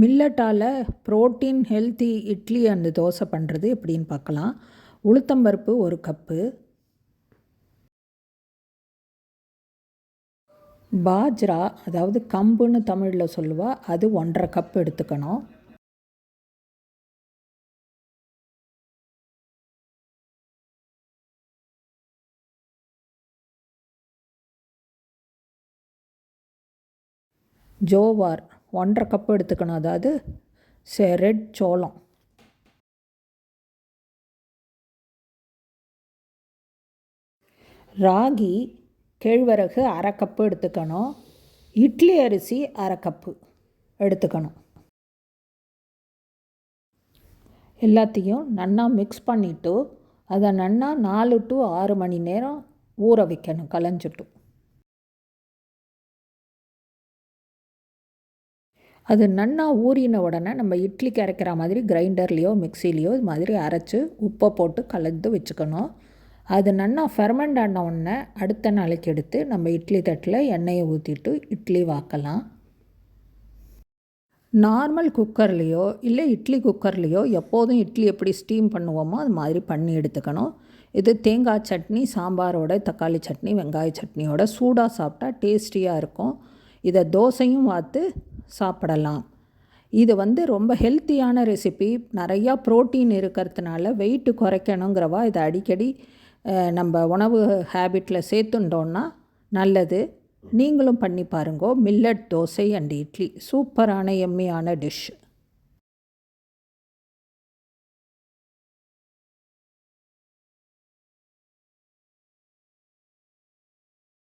மில்லட்டால் protein healthy idli and dosa பண்ணுறது எப்படின்னு பார்க்கலாம். உளுத்தம்பருப்பு ஒரு கப்பு. பாஜ்ரா அதாவது கம்புன்னு தமிழில் சொல்லுவா அது ஒன்றரை கப் எடுத்துக்கணும். ஜோவார் ஒன்றரை கப் எடுத்துக்கணும். அதாவது செ ரெட் சோளம். ராகி கேழ்வரகு அரை கப்பு எடுத்துக்கணும். இட்லி அரிசி அரை கப்பு எடுத்துக்கணும். எல்லாத்தையும் நன்னா மிக்ஸ் பண்ணிவிட்டு அதை நன்னா நாலு டு ஆறு மணி நேரம் ஊற வைக்கணும் கலைஞ்சிட்டும் அது நன்னா ஊறின உடனே நம்ம இட்லிக்கு அரைக்கிற மாதிரி கிரைண்டர்லேயோ மிக்சிலேயோ இது மாதிரி அரைச்சி உப்பை போட்டு கலந்து வச்சுக்கணும். அது நன்னா ஃபெர்மெண்ட் ஆன உடனே அடுத்த நாளைக்கு எடுத்து நம்ம இட்லி தட்டில் எண்ணெயை ஊற்றிட்டு இட்லி வாக்கலாம். நார்மல் குக்கர்லேயோ இல்லை இட்லி குக்கர்லேயோ எப்போதும் இட்லி எப்படி ஸ்டீம் பண்ணுவோமோ அது மாதிரி பண்ணி எடுத்துக்கணும். இது தேங்காய் சட்னி சாம்பாரோட தக்காளி சட்னி வெங்காய சட்னியோட சூடாக சாப்பிட்டா டேஸ்டியாக இருக்கும். இதை தோசையும் வாத்து சாப்பிடலாம். இது வந்து ரொம்ப ஹெல்த்தியான ரெசிபி நிறையா ப்ரோட்டீன் இருக்கிறதுனால வெயிட்டு குறைக்கணுங்கிறவா இதை அடிக்கடி நம்ம உணவு ஹேபிட்டில் சேர்த்துண்டோன்னா நல்லது. நீங்களும் பண்ணி பாருங்கோ. Millet dosa and idli. சூப்பரான எம்மியான டிஷ்